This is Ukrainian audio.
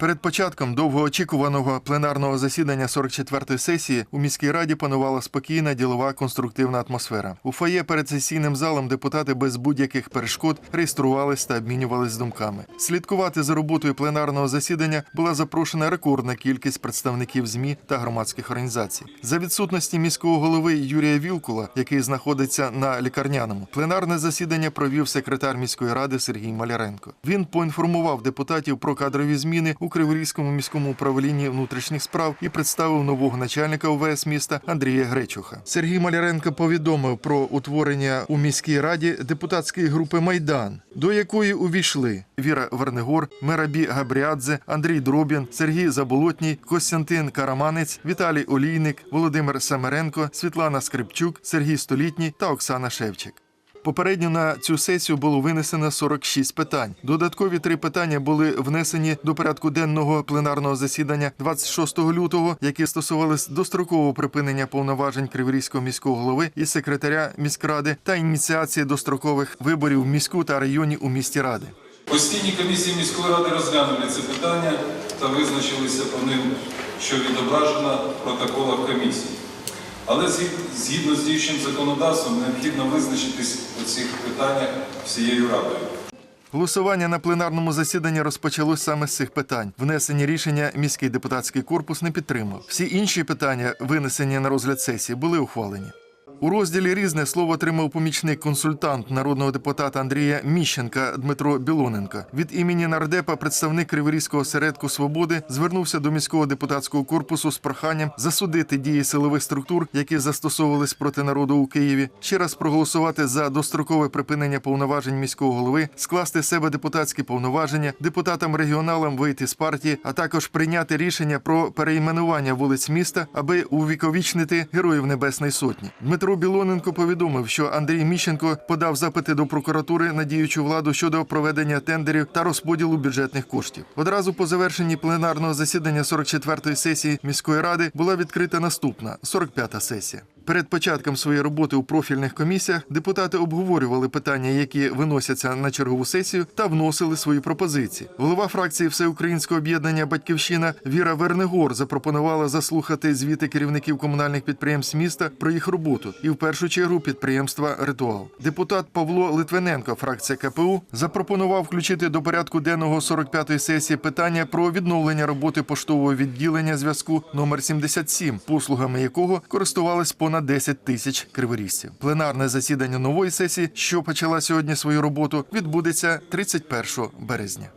Перед початком довгоочікуваного пленарного засідання 44-ї сесії у міській раді панувала спокійна ділова конструктивна атмосфера. У фоє перед сесійним залом депутати без будь-яких перешкод реєструвались та обмінювались думками. Слідкувати за роботою пленарного засідання була запрошена рекордна кількість представників ЗМІ та громадських організацій. За відсутності міського голови Юрія Вілкула, який знаходиться на лікарняному, пленарне засідання провів секретар міської ради Сергій Маляренко. Він поінформував депутатів про кадрові зміни у Криворізькому міському управлінні внутрішніх справ і представив нового начальника ОВС міста Андрія Гречуха. Сергій Маляренко повідомив про утворення у міській раді депутатської групи Майдан, до якої увійшли Віра Вернегор, Мерабі Габріадзе, Андрій Дробін, Сергій Заболотній, Костянтин Караманець, Віталій Олійник, Володимир Самаренко, Світлана Скрипчук, Сергій Столітній та Оксана Шевчик. Попередньо на цю сесію було винесено 46 питань. Додаткові три питання були внесені до порядку денного пленарного засідання 26 лютого, які стосувались дострокового припинення повноважень Криворізького міського голови і секретаря міськради та ініціації дострокових виборів в міську та районі у місті ради. Постійні комісії міської ради розглянули це питання та визначилися по ним, що відображено в протоколах комісії. Але згідно з діючим законодавством необхідно визначитись у цих питаннях всією радою. Голосування на пленарному засіданні розпочалось саме з цих питань. Внесені рішення міський депутатський корпус не підтримав. Всі інші питання, винесені на розгляд сесії, були ухвалені. У розділі різне слово отримав помічник консультант народного депутата Андрія Міщенка Дмитро Білоненко. Від імені нардепа представник Криворізького осередку свободи звернувся до міського депутатського корпусу з проханням засудити дії силових структур, які застосовувались проти народу у Києві, ще раз проголосувати за дострокове припинення повноважень міського голови, скласти себе депутатські повноваження, депутатам регіоналам вийти з партії, а також прийняти рішення про перейменування вулиць міста, аби увіковічнити героїв Небесної Сотні. Дмитро Білоненко повідомив, що Андрій Міщенко подав запити до прокуратури на діючу владу щодо проведення тендерів та розподілу бюджетних коштів. Одразу по завершенні пленарного засідання 44-ї сесії міської ради була відкрита наступна 45-та сесія. Перед початком своєї роботи у профільних комісіях депутати обговорювали питання, які виносяться на чергову сесію, та вносили свої пропозиції. Голова фракції Всеукраїнського об'єднання Батьківщина Віра Вернегор запропонувала заслухати звіти керівників комунальних підприємств міста про їх роботу і в першу чергу підприємства Ритуал. Депутат Павло Литвиненко, фракція КПУ, запропонував включити до порядку денного 45-ї сесії питання про відновлення роботи поштового відділення зв'язку номер 77, послугами якого користувались понад 10 тисяч криворізців. Пленарне засідання нової сесії, що почала сьогодні свою роботу, відбудеться 31 березня.